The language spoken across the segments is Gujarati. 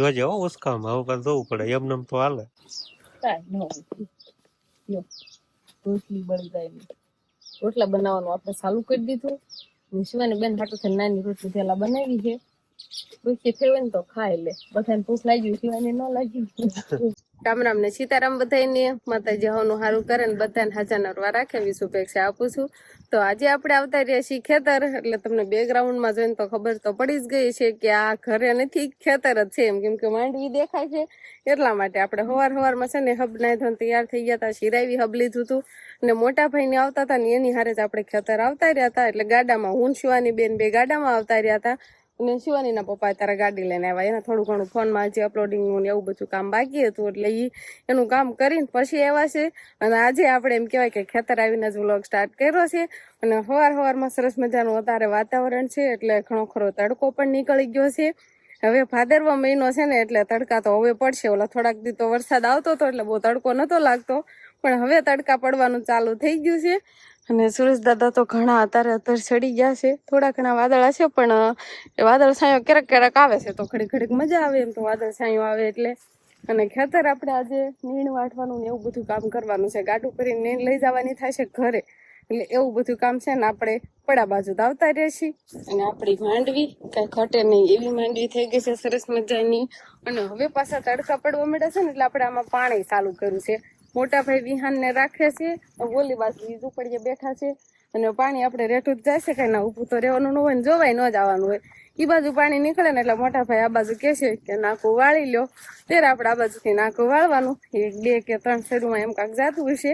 જોજે હો ઉસકામાં હવે પણ જોવું પડે એમને એમ તો હાલે રોટલી બળી જાય. રોટલા બનાવવાનું આપણે ચાલુ કરી દીધું ને શિવાની બેન હાટુ થઈને નાની રોટલી પેલા બનાવી છે રોટલી ફેરવે તો ખાઈ લે બધાને ભૂખ લાગી શિવાની ન લાગી રામ રામ ને સીતારામ બધાને માતાજી હવનું સારું કરે ને બધાને હાજર નરવા રાખે એવી શુભેચ્છા આપું છું. તો આજે આપણે આવતા રહ્યા છીએ ખેતર, એટલે તમને બેકગ્રાઉન્ડમાં જોઈને તો ખબર તો પડી જ ગઈ છે કે આ ઘરે નથી, ખેતર જ છે એમ. કેમ કે માંડવી દેખાય છે, એટલા માટે આપણે હવાર હવારમાં છે ને હબ ધોઈને તૈયાર થઈ ગયા હતા, શિરાવી હબ લીધું હતું. અને મોટા ભાઈને આવતા હતા ને એની હારે જ આપણે ખેતર આવતા રહ્યા હતા, એટલે ગાડામાં હું ને શિવાની બેન બે ગાડામાં આવતા રહ્યા હતા. અને શિવાનીના પપ્પા તારા ગાડી લઈને આવ્યા. એને થોડું ઘણું ફોનમાં અપલોડિંગ ને એવું બધું કામ બાકી હતું, એટલે ઈ એનું કામ કરીને પછી આવ્યા છે. અને આજે આપણે એમ કહેવાય કે ખેતર આવીને જ વ્લોગ સ્ટાર્ટ કર્યો છે. અને સવાર સવારમાં સરસ મજાનું અત્યારે વાતાવરણ છે, એટલે ઘણો ખરો તડકો પણ નીકળી ગયો છે. હવે ભાદરવા મહિનો છે ને, એટલે તડકા તો હવે પડશે. ઓલા થોડાક દી તો વરસાદ આવતો હતો, એટલે બહુ તડકો નતો લાગતો. પણ હવે તડકા પડવાનું ચાલુ થઈ ગયું છે. અને સુરેશ દાદા તો ઘણા અત્યારે અત્યારે ચડી ગયા છે. થોડા ઘણા વાદળા છે પણ એ વાદળ છાંયો ક્યારેક ક્યારેક આવે છે તો ઘડીક ઘડીક મજા આવે એમ તો વાદળ છાંયો આવે એટલે. અને ખેતર આપણે આજે નીણ વાટવાનું ને એવું બધું કામ કરવાનું છે. ગાડું કરીને નીણ લઈ જવાની થાય છે ઘરે. એટલે એવું બધું કામ છે ને આપણે પડા બાજુ દાવતા રહીએ છીએ અને આપણી માંડવી કઈ ઘટે નહીં. એવી માંડવી થઈ ગઈ છે સરસ મજાની. અને હવે પાછા તડકા પડવા માંડ્યા છે ને એટલે આપણે આમાં પાણી ચાલુ કર્યું છે. મોટા ભાઈ વિહાનને રાખે છે ઓલી બાજુ ઝૂંપડીએ બેઠા છે. અને પાણી આપણે રેઠું જ જાય છે, કઈ ના ઊભું તો રહેવાનું ન હોય ને જોવાય ન જવાનું હોય. ઈ બાજુ પાણી નીકળે ને એટલે મોટા ભાઈ આ બાજુ કે છે કે નાકું વાળી લ્યો. ત્યારે આપણે આ બાજુથી નાકું વાળવાનું. એક, બે કે ત્રણ શેરુમાં એમ કાંક જાતું હશે.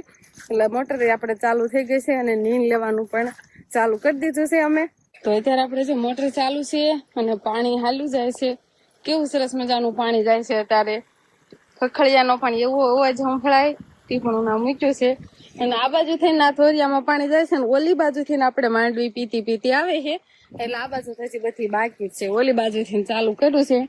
એટલે મોટર આપણે ચાલુ થઈ ગઈ છે અને નીણ લેવાનું પણ ચાલુ કરી દીધું છે અમે. તો અત્યારે આપણે જે મોટર ચાલુ છે અને પાણી હાલું જાય છે. કેવું સરસ મજાનું પાણી જાય છે અત્યારે. ખખડિયાનો પણ એવો અવાજ સંભળાય ટીપણું નામ મૂક્યું છે. અને આ બાજુ થઈને આ પાણી જાય છે ને ઓલી બાજુથી આપણે માંડવી પીતી પીતી આવે છે. એટલે આ બાજુ થતી બધી બાકી છે. ઓલી બાજુથી ચાલુ કર્યું છે.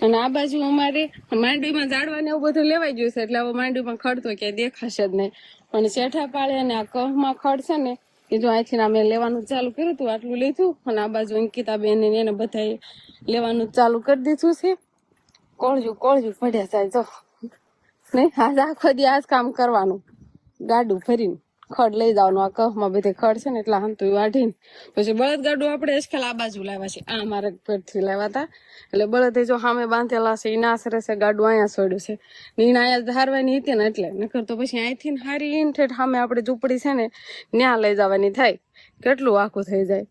અને આ બાજુ અમારે માંડવીમાં ઝાડવા ને એવું બધું લેવાઈ ગયું છે. એટલે હવે માંડવીમાં ખડ તો ક્યાંય દેખાશે જ નહીં. પણ શેઠા પાળે અને આ કહમાં ખડ છે ને, એ જો અહીંથી અમે લેવાનું ચાલુ કર્યું હતું, આટલું લીધું. અને આ બાજુ અંકિતા બેન ને એને બધાએ લેવાનું ચાલુ કરી દીધું છે. કોળજું કોળજું પડ્યા જાય, જો. નહીં આજ આખો દી આજ કામ કરવાનું. ગાડું ફરીને ખડ લઈ જવાનું. આ કફમાં બધે ખડ છે ને એટલે હાંતું વાઢીને. પછી બળદ ગાડું આપણે આજકાલ આ બાજુ લાવ્યા છે. આ મારા પેટથી લાવ્યા હતા. એટલે બળદ જો સામે બાંધેલા છે એના આશરે છે, ગાડું અહીંયા સોડ્યું છે. નીણ અહીંયા ધારવાની હતી ને એટલે. નકર તો પછી અહીંથી ને હારી ઈન ઠેઠ સામે આપણે ઝૂંપડી છે ને, ન્યા લઈ જવાની થાય. કેટલું આખું થઈ જાય.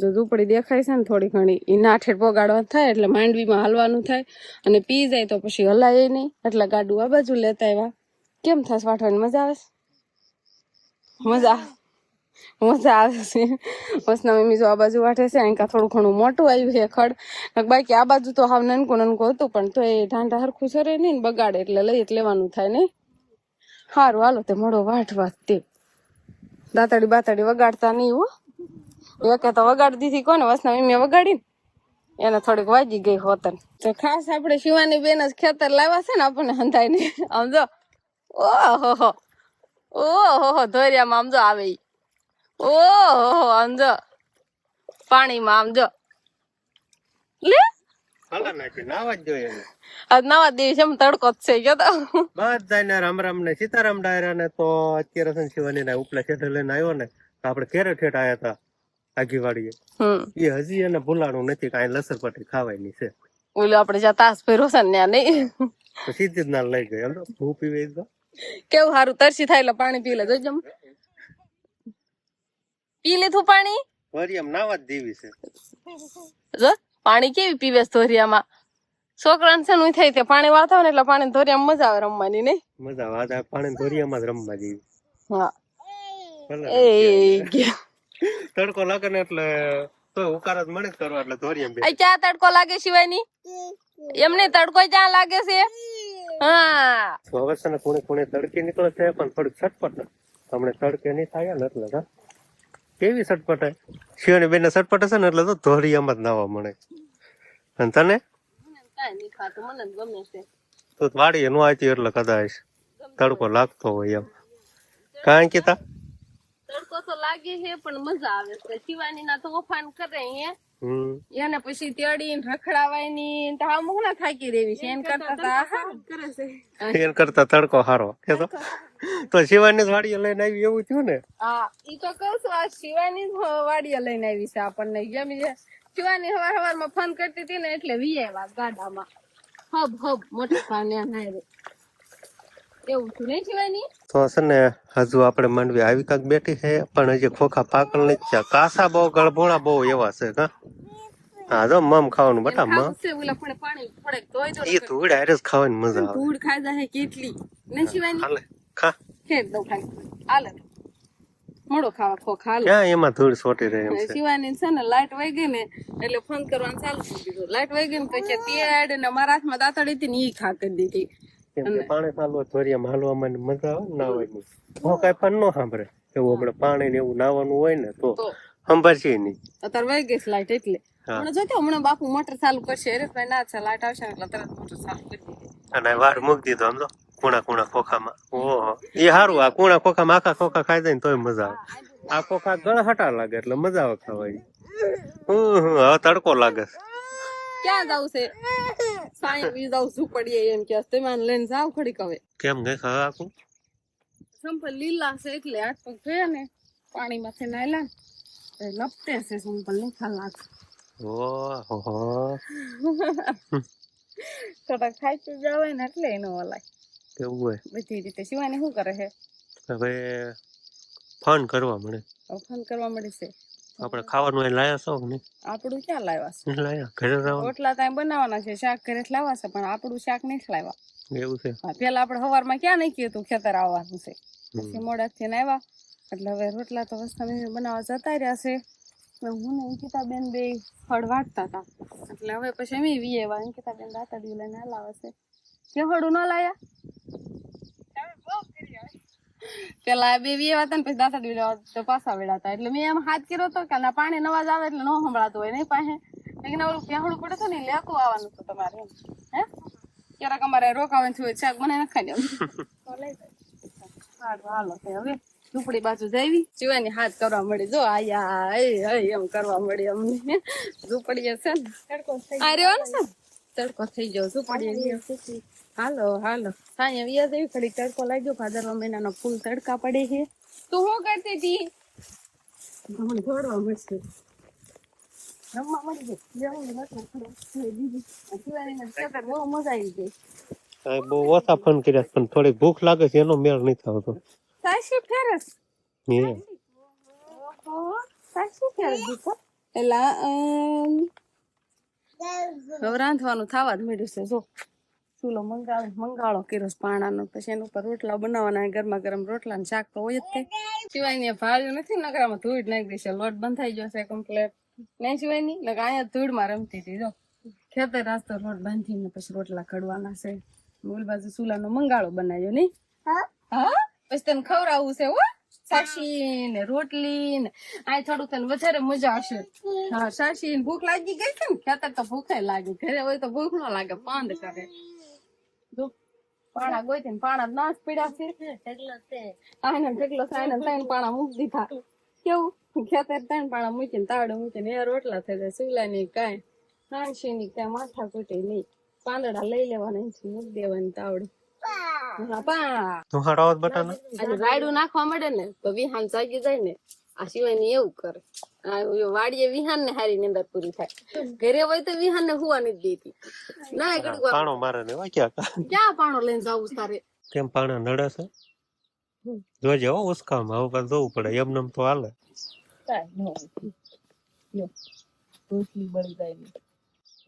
જો ઝૂંપડી દેખાય છે ને થોડી ઘણી એ નાઠેડ પગાડવા થાય એટલે માંડવીમાં હાલવાનું થાય અને પી જાય તો પછી હલાય નહીં. એટલે ગાડું આ બાજુ લેતા આવ્યા. કેમ થશે વાઠવાની મજા આવે મજા મજા આવે છે. મસ્તના મમ્મી જો આ બાજુ વાટે છે અહીં થોડું ઘણું મોટું આવ્યું છે ખડ. બાકી આ બાજુ તો હાવ નનકું નનકું હતું, પણ તો એ ઢાંઢા હરખું સરે નહીં ને બગાડે એટલે લઈ લેવાનું થાય નહીં. સારું હાલો તે મોડો વાઠવા તે. દાતાડી બાતાડી વગાડતા નહીં હો. એકે તો વગાડી દીધી કોને? વસના મેં વગાડી ને એને થોડીક વાજી ગઈ હોતન. તો ખાસ આપણે શિવાની બેન જ ખેતર લાવ્યા છે ને આપણને હંધાઈ ને આમ જો. ઓહો ઓહો ધોરિયામાં આમ જો આવે ઈ. હો આમ જો. પાણીમાં આમ જો. લે. નાવા જ જોઈએ એને. આજ નવા દિવસ એમ તડકો જ છે ગયો તો. રામ રામ ને સીતારામ ડાયરા ને તો અત્યારે છે શિવાની ના ઉપલા ખેતર લઈને આવ્યો ને આપડે આપણે કેરે ઠેઠ આયા હતા. આગીવાડીએ. એ હજી એને ભૂલાણું નથી કાંઈ લસર પટ્ટી ખાવાની છે. ઓલો આપણે જ્યાં તાસ છે ને નહીં. સીધી જ ના લઈ ગઈ એમ ભૂ પીવે તો. કેવું સારું તરસી થાય એટલે પાણી પી લે. જોઈજો જમ. પી લીધું પાણી? વળી નાવા જ દેવી છે. જો પાણી કેવી પીવે ધોરિયામાં? છોકરાને છે ને થાય તે પાણી વાળતા હોય ને એટલે પાણી ધોરિયામાં મજા આવે રમવાની નહીં? મજા આવે. પાણી ધોરિયામાં જ રમવા જેવી. હા. એ ગયા. તડકો લાગે ને એટલે તો ઉકાર જ મને કરવા એટલે ધોરી એમ આ ક્યાં તડકો લાગે શિવાની? એમને તડકો ક્યાં લાગે છે? હા. હવે છે ને ખૂણે ખૂણે તડકે નીકળે છે પણ થોડીક છટપટ હમણે તડકે નહીં થાય ને એટલે હા. કેવી છટપટ શિવાની બેન છટપટ હશે ને એટલે તો ધોરી એમ જ નાવા મળે. અને તને? કાંઈ નહીં ખાતું મને ગમે છે તો વાડી નો આવતી એટલે કદાચ તડકો લાગતો હોય એમ. કાંઈ કીધા તડકો તો લાગે છે પણ મજા આવે છે. શિવાની ના તોફાન કરે એને પછી તેડી રખડાવાયની તો આમ હું ના થાકી રેવી છે. એને કરતા એન કરતા તડકો હારો. કે તો તો શિવાની વાડીએ લઈને આવી એવું થયું ને? હા ઈ તો કહું છું આ શિવાની જ વાડીએ લઈને આવી છે આપણને. જેમ છે શિવાની હવાર હવારમાં ફોન કરતી હતી ને એટલે વી આવ્યા ગાડામાં. હબ હબ મોટી પાને નાય એવું છું નહીં શિવાની તો છે ને હજુ આપણે માંડવી આવી કાંક બેઠી છે પણ હજી ખોખા પાકલ નથી થયા. કાસા બહુ ગળભોણા બહુ એવા છે કા? હા જો મમ ખાવાનું બટા એને મમ ખાવું છે ઓલા પણ પાણી થોડેક ધોઈ દો એ ધૂળ હારે જ ખાવાની મજા આવે. ધૂળ ખાઈ જાય કેટલી? નહીં શિવાની હાલે ખા. ખેડ દઉં ખાલી હાલે. મોડો ખાવા ખો ખાલે ક્યાં એમાં ધૂળ સોટી રહે એમ છે? શિવાની છે ને લાઈટ વહી ગઈ ને એટલે ફોન કરવાનું ચાલુ કરી દીધું. લાઈટ વહી ગઈ ને પછી તેડ ને મારા હાથમાં દાતડી હતી ને ઈ ખા કરી દીધી. કેમ કે પાણી ચાલુ ધોરિયા હાલવામાં મજા આવે નાવાની હું કઈ પણ ન સાંભળે. એવું આપણે પાણી ને એવું નાવાનું હોય ને તો સંભાળશે નહીં. અત્યારે વહી ગઈ લાઈટ એટલે. હમણાં જોતો હમણાં બાપુ મોટર ચાલુ કરશે. અરે ના છે લાઈટ આવશે એટલે તરત મોટર ચાલુ કરી દીધી. અને વાર મૂકી દીધો આમ તો કુણા કુણા ખોખામાં. ઓહો. એ સારું આ કુણા ખોખામાં આખા ખોખા ખાઈ જાય ને તોય મજા આવે. આ ખોખા ગળ હટા લાગે એટલે મજા આવે ખાવાની. હમ હમ, હવે તડકો લાગે છે. ક્યાં જાવ છે? સાઈ બી જાવ શું પડીએ એમ કે તમે આને લઈને જાવ ખડી કવે કેમ ગઈ ખા આખું? સંપલ લીલા છે એટલે હાથ પગ થયા ને પાણીમાંથી નાયલા ને લપટે છે સંપલની ખલાક ઓહો. થોડા ખાઈ તો જાવે ને એટલે એનો ઓલાય કેવું હોય? બધી રીતે શિવાની શું કરે છે? હવે ફન કરવા મળે. ફોન કરવા મળે છે. આપણે ખાવાનું એ લાયા છો ને આપણું ક્યાં લાવ્યા છે? લાયા ઘરે રહેવાનું? રોટલા ત્યાં બનાવવાના છે શાક ઘરે લાવવા છે પણ આપણું શાક નહીં લાવ્યા. એવું છે? પેલા આપણે સવારમાં ક્યાં નહીં કીધું ખેતર આવવાનું છે. પછી મોડાથી ને આવ્યા. એટલે હવે રોટલા તો વસ્તા બનાવવા જતા રહ્યા છે. હું ને અંકિતાબેન બે ફળ વાટતા હતા. એટલે હવે પછી એમ વી એવા. અંકિતાબેન દાતાડી લઈને લાવે છે. કે હળું ન લાયા? પેલા બે વી એવા હતા પછી દાતાડી લેવા તો પાછા વેડા એટલે મેં એમ હાથ કર્યો હતો કે ના પાણી નવાજ આવે એટલે ન સંભળાતું હોય નહીં પાસે. લેકિન ઓલું પ્યાહળું પડે છે ને લેતું આવવાનું હતું તમારે હે? ક્યારેક અમારે રોકાવાનું થયું શાક બનાવીને ખાઈ સારું હાલો હવે ઝૂંપડી બાજુ જઈવી જીવાની હાથ કરવા મળી. જો આયા એમ કરવા મળી અમને. ઝૂંપડીએ છે ને. આ રેવાનું છે ને? તડકો થઈ ગયો. ઝૂંપડીએ હાલો હાલો. હા અહીંયા જેવી ખડી તડકો લાગ્યો ભાદરવા મહિનાનો ફૂલ તડકા પડે છે. તું શું કરતી હતી? મળશે. રમવા મળી ગઈ. બહુ મજા આવી ગઈ. બહુ ઓછા ફોન કર્યા પણ થોડી ભૂખ લાગે છે એનો મેળ નહીં થતો સાચી ફેરસ? હે. ફેરસ દીકરો હવે રાંધવાનું થવા જ મળ્યું છે જો. ચૂલો મંગાળો મંગાળો કર્યો પાણાનો. પછી એના ઉપર રોટલા બનાવવાના ગરમા ગરમ રોટલા ને શાક તો હોય જ તે. સિવાય ને ભાર્યું નથી નકરામાં ધૂળ નાખી દેશે લોટ બંધાઈ ગયો છે કમ્પ્લેટ નહીં સિવાયની નકર અહીંયા ધૂળમાં રમતી હતી જો. ખેતર રાસ્તો લોટ બાંધીને પછી રોટલા કડવાના છે. મૂળ બાજુ ચૂલાનો મંગાળો બનાવ્યો નહીં? હા. પછી તને ખવડાવવું છે હો? સાસી ને રોટલી ને આ થોડું તને વધારે મજા આવશે. હા સાસી ને ભૂખ લાગી ગઈ છે ને ખેતર તો ભૂખે લાગે. ઘરે હોય તો ભૂખ ન લાગે બંધ કરે. પાણા ગોઈ ને પાણા નાશ પીડા છે. આને ઢગલો સાયને ત્રણ પાણા મૂકી દીધા. કેવું? ખેતર ત્રણ પાણા મૂકીને તાવડે મૂકીને એ રોટલા થઈ જાય સુલાની કાંઈ હાંસી ની કાંઈ માથા કૂટી નહીં. પાંદડા લઈ લેવાના છે મૂકી દેવાની તાવડે. હા પા તું હડાવત બટાના. આજે રાયડું નાખવા મળે ને તો વિહાન જાગી જાય ને. આ સિવાય ને એવું કરે. વાડીએ વિહાન ને હારી નિંદર પૂરી થાય. ઘરે હોય તો વિહાન ને હુવા નથી દેતી. ના ઘડીક પાણો મારે ને વાગ્યા ક્યાં પાણો લઈને જાવું તારે? કેમ પાણા નડે છે? જોજે હો ઉસકામ. હવે પણ જોવું પડે. એમ નેમ તો હાલે. રોટલી બળી જાય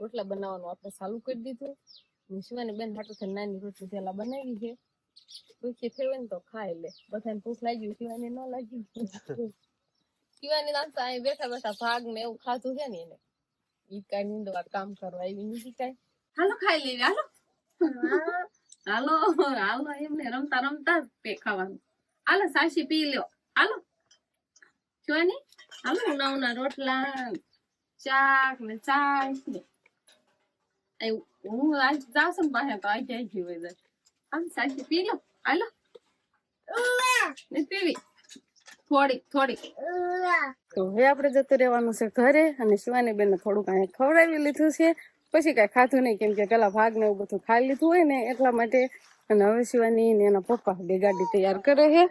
રોટલા બનાવવાનું આપણે ચાલુ કરી દીધું. ને શિવાની બેન હાટુ થઈને નાની રોટલી પેલા બનાવી છે. ભૂખી થયું ને તો ખાઈ લે. બધાને ભૂખ લાગી શિવાની ન લાગી શિવાની નાસ્તા અહીં બેઠા બેઠા ભાગ ને એવું ખાધું છે ને એને. ઈ કાંઈ નીંદવા કામ કરવા એવી નથી કઈ. હાલો ખાઈ લેવી હાલો. હાલો હાલો એમને રમતા રમતા પે ખાવાનું. હાલો સાસી પી લ્યો. હાલો. શિવાની હાલો ઉના ઉના રોટલા ચાક ને ચાય ને. આય હું આજ જાઉં છું ને પાસે તો આગી જાય ગયું હોય આમ સાસી પી લો હાલો. ને પીવી. થોડીક થોડીક. તો હવે આપણે જતું રહેવાનું છે ઘરે અને શિવાની બેન થોડુંક અહીંયા ખવડાવી લીધું છે. પછી કઈ ખાધું નહીં, કેમ કે પેલા ભાગ ને એવું બધું ખાઈ લીધું હોય ને એટલા માટે. અને હવે શિવાની ને એના પપ્પા બે ગાડી તૈયાર કરે છે.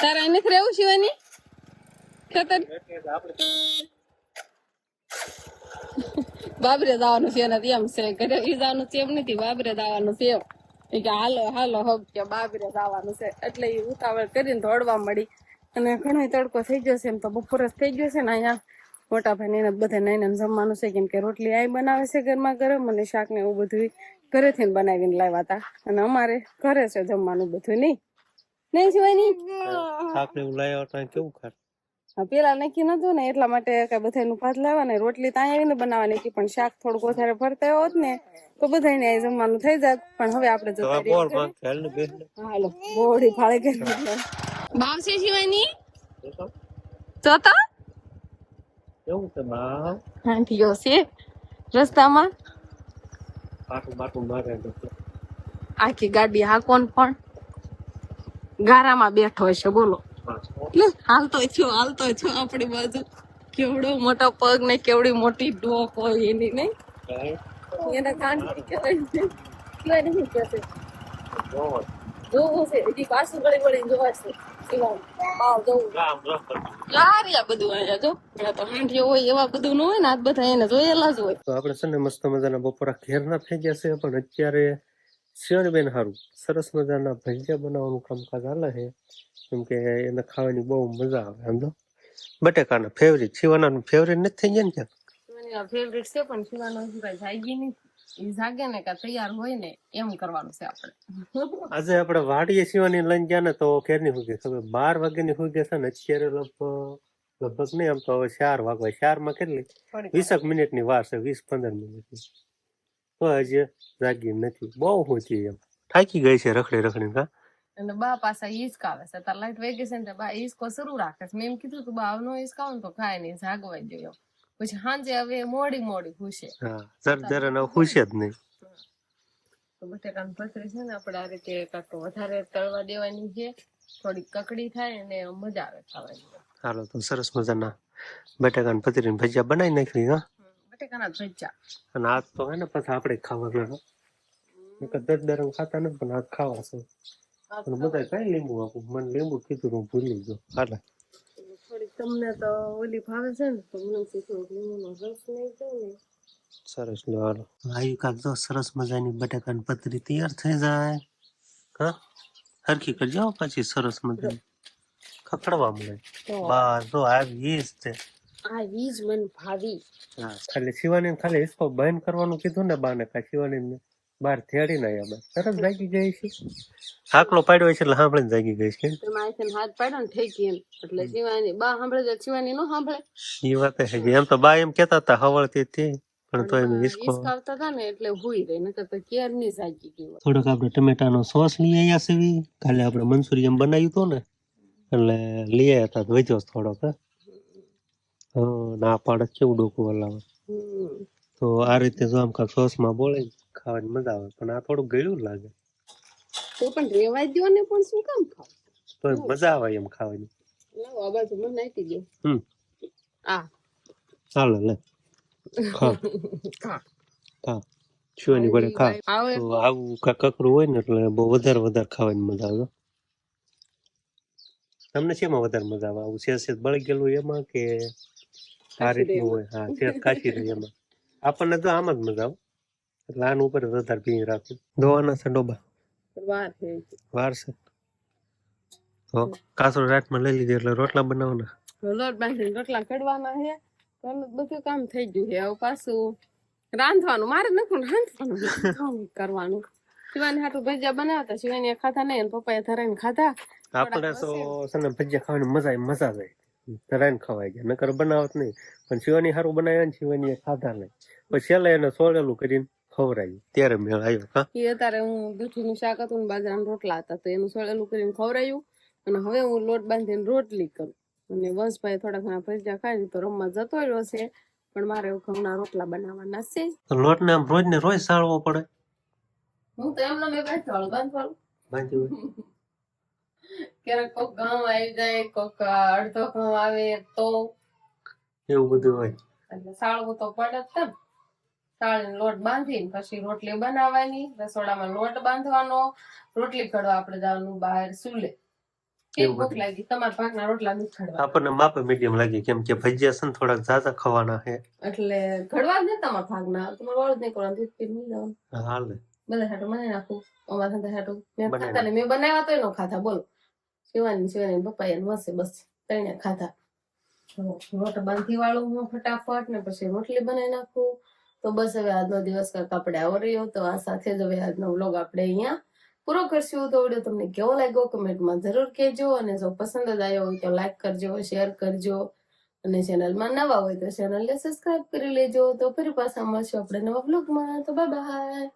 તારા નથી રહેવું શિવાની? ખેતર. બાબરે જવાનું છે, એના એમ છે. ઘરે એ જવાનું છે એમ નથી, બાબરે જવાનું છે એમ. કે હાલો હાલો, હબ, કે બાબરે જવાનું છે. એટલે એ ઉતાવળ કરીને દોડવા મળી. અને ઘણો તડકો થઈ ગયો છે એમ તો બપોર જ થઈ ગયો છે ને અહીંયા. મોટા ભાઈ ને બધા નાઈને જમવાનું છે કેમ કે રોટલી આઈ બનાવે છે ઘરમાં ગરમ અને શાક ને એવું બધું ઘરેથી બનાવીને લાવ્યા હતા. અને અમારે ઘરે છે જમવાનું બધું નહીં નહીં નહીં શાક ને એવું લાવ્યા હતા કેવું ખાત પેલા નક્કી નતું ને એટલા માટે કઈ બધાનું ભાત લાવવા રોટલી ત્યાં આવીને બનાવવાની હતી પણ શાક થોડુંક વધારે ભરતા હોત ને તો બધાને અહીં જમવાનું થઈ જાત. પણ હવે આપણે જતા ને હાલો બોડી ફાળે કરી ભાવ છે શિવાની જોતા કેવું છે બા હાંઠીઓ છે. રસ્તામાં? પાટું બાટું મારે તો. આખી ગાડી હાકોન પણ. ગારામાં બેઠો હશે બોલો. એટલે હાલતો છો હાલતો છો આપણી બાજુ. કેવડો મોટો પગ ને કેવડી મોટી ડોક હોય એની નહીં? એના કાન કહેવાય છે. કહેવાય નહીં કહેશે જોવું છે. પાછું ગળી ગળી જોવાશે ન છે પણ અત્યારે શિવણીબેન હારું. સરસ મજાના ભજીયા બનાવવાનું કામકાજ હાલે છે. કેમ કે એને ખાવાની બહુ મજા આવે આમ તો બટેકાના ફેવરિટ શિવાના ફેવરિટ નથી થઈ ગયા ને ક્યાં ફેવરિટ છે પણ શિવાનો જાય ગઈ નહીં ઈ જાગે ને કે તૈયાર હોય ને એમ કરવાનું છે આપણે. આજે આપણે વાડીએ સીવાની લઈને ગયા ને તો ક્યારની હુઈ ગઈ ખબર બાર વાગ્યાની હુઈ ગયા છે ને અત્યારે લગભગ લગભગ નહીં આમ તો હવે ચાર વાગવા ચારમાં કેટલી? વીસક મિનિટની વાર છે. વીસ પંદર મિનિટની. તો હજી જાગી નથી. બહુ ઊંચી એમ. થાકી ગઈ છે રખડી રખડી કા અને બા પાછા હિસકાવે છે. તાર લાઈટ વહી છે ને બા હિસકો શરૂ રાખે છે. મેં એમ કીધું તું બા આવનો હિસકાવ ને તો ખાય નહીં જાગવાઈ ગયો. પછી સાંજે હવે મોડી મોડી ખુશે હા જર જર અને જ નહીં. તો બટેકાની પથરી છે ને આપણે આ રીતે કાંઈક વધારે તળવા દેવાની છે. થોડીક કકડી થાય અને મજા આવે ખાવાની. હાલો તો સરસ મજાના બટેકાના પતરી ને ભજીયા બનાવી નાખી હા? બટેકાના ભજીયા. અને આજ તો હે ને પછી આપણે ખાવાનું દસ દરમ ખાતા નથી પણ આજ ખાવા છે. બધા કઈ લીંબુ આપું. મને લીંબુ કીધું હું ભૂલી ગયો. હાલે. તમને તો ઓલી ભાવે છે ને તો મને લીંબુનો રસ ને સરસ લો હાલો. કાક જો સરસ મજાની બટાકાની પતરી તૈયાર થઈ જાય. હા? હરખી કરજો પછી સરસ મજાની. ખખડવા મળે. તો બસ જો આવી જ છે. આ વીજ મન ભાવી. હા ખાલી શિવાની ખાલી હિસ્કો બંધ કરવાનું કીધું ને બાને કા શિવાની બહાર થેડી ના અમે સરસ લાગી ગઈ છે. આકલો પાડ્યો છે એટલે સાંભળીને જાગી ગઈ છે. તેમાં આઈથી હાથ પાડ્યો ને ઠેકી એમ. એટલે શિવાની બા સાંભળે તો શિવાની નો સાંભળે એ વાત છે એમ તો બા એમ કેતા હતા હવળતી હતી પણ તો એમ વિસ્કો હિસકાવતા હતા ને એટલે હુઈ રહી નકર તો કેરની જાગી ગઈ થોડોક આપણે ટમેટાનો સોસ લઈ આવ્યા છે કાલે આપણે મંચુરિયન બનાવ્યું તો ને એટલે લઈ આવ્યા હતા તો થોડોક હ. ના પાડે કેવું ડોકું હલાવે. તો આ રીતે જો આમ કાંઈક સોસમાં બોલે ખાવાની મજા આવે પણ આ થોડું ગળ્યું લાગે. તો પણ રેવા દો ને પણ શું કામ ખાવ? તો મજા આવે એમ ખાવાની. લાવો આ બાજુ મને નાખી દો હમ. આ. ચાલો લે. ખા. ખા. ખા. ઘરે ખા તો આવું કકરું હોય ને એટલે બહુ વધારે વધારે ખાવાની મજા આવે. તમને શેમાં વધારે મજા આવે? આવું સેજ સેજ બળી ગયેલું એમાં કે આ રીતનું હોય? હા સેજ કાચી રહી એમાં. આપણને તો આમ જ મજા આવે. એટલે આનું ઉપર વધારે ભીંગ રાખું. ધોવાના છે ડોબા. વાર છે વાર છે? તો કાસરો રાતમાં લઈ લીધી એટલે રોટલા બનાવવાના? લોટ બાંધીને રોટલા કડવાના છે. તો બધું કામ થઈ ગયું છે. હવે પાછું રાંધવાનું. મારે નથી રાંધવાનું. કરવાનું. શિવાની હાટું ભજીયા બનાવતા. શિવાની ખાધા નહીં અને પપ્પાએ ધરાઈને ખાધા. આપણે તો સને ભજીયા ખાવાની મજા મજા જાય ધરાઈને ખવાય જાય નકર બનાવત નહીં. પણ શિવાની સારું બનાવ્યા ને શિવાની ખાધા નહીં. પછી છેલ્લે એને સોળેલું કરીને ખવડાવ્યું ત્યારે મેળ આવ્યો હા. એ અત્યારે હું દૂધીનું શાક હતું ને બાજરાના રોટલા હતા તો એનું સળેલું કરીને ખવરાયું અને હવે હું લોટ બાંધીને રોટલી કરું. અને વંશભાઈ થોડા ઘણા ભજીયા ખાય તો રમવા જતો રહ્યો છે પણ મારે ઘઉંના રોટલા બનાવવાના છે. તો લોટને આમ રોજ ને રોજ સાળવો પડે? હું તો એમનો મેં બેઠો બાંધવાળું. બાંધ્યું. ક્યારેક કોક ઘઉં આવી જાય કોક અડધો ઘઉં આવે તો. એવું બધું હોય. એટલે સાળવું તો પડે જ ને સાળીને લોટ બાંધીને પછી રોટલી બનાવવાની. રસોડામાં લોટ બાંધવાનો. રોટલી ઘડવા આપણે જવાનું બહાર સુલે. કેવી એવું ભૂખ બધું. લાગી? તમારા ભાગના રોટલા નથી ઘડવા આપણને માપે મીડિયમ લાગે. કેમ કે ભજીયા છે થોડાક ઝાઝા ખાવાના છે. એટલે ઘડવા જ તમારા ભાગના. તમારે વાળું જ નહીં કરવાનું. દૂધ પીને નહીં હાલે બધા હાટું બનાવી નાખું. અમારા સાથે હાટું. મેં ખાતા ને મેં બનાવ્યા તોય નો ખાધા બોલો. શિવાની શિવાની પપ્પા એને મસે બસ. તઈને ખાધા. તો લોટ બાંધી વાળું હું ફટાફટ ને પછી રોટલી બનાવી નાખું. તો બસ હવે આજનો દિવસ કાંઈક આપણે આવો રહ્યો. તો આ સાથે જ હવે આજનો વ્લોગ આપણે અહીંયા પૂરો કરશું. તો વીડિયો તમને કેવો લાગ્યો કમેન્ટમાં જરૂર કહેજો. અને જો પસંદ જ આવ્યો હોય તો લાઈક કરજો શેર કરજો. અને ચેનલમાં નવા હોય તો ચેનલને સબસ્ક્રાઇબ કરી લેજો. તો ફરી પાછા મળશું આપણે નવા વ્લોગમાં તો બાય બાય